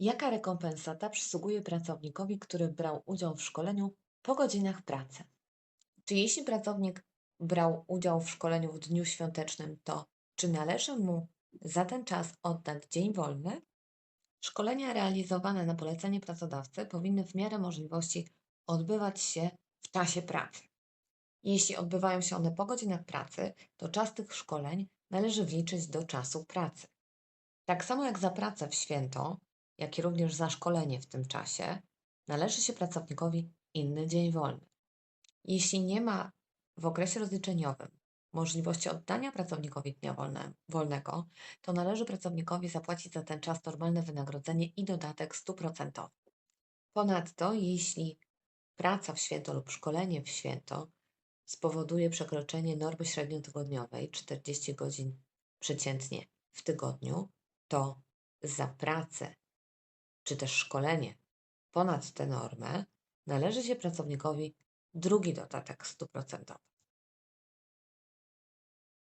Jaka rekompensata przysługuje pracownikowi, który brał udział w szkoleniu po godzinach pracy? Czy jeśli pracownik brał udział w szkoleniu w dniu świątecznym, to czy należy mu za ten czas oddać dzień wolny? Szkolenia realizowane na polecenie pracodawcy powinny w miarę możliwości odbywać się w czasie pracy. Jeśli odbywają się one po godzinach pracy, to czas tych szkoleń należy wliczyć do czasu pracy. Tak samo jak za pracę w święto, jak i również za szkolenie w tym czasie, należy się pracownikowi inny dzień wolny. Jeśli nie ma w okresie rozliczeniowym możliwości oddania pracownikowi dnia wolne, wolnego, to należy pracownikowi zapłacić za ten czas normalne wynagrodzenie i dodatek 100%. Ponadto, jeśli praca w święto lub szkolenie w święto spowoduje przekroczenie normy średniotygodniowej 40 godzin przeciętnie w tygodniu, to za pracę czy też szkolenie ponad tę normę należy się pracownikowi drugi dodatek 100%.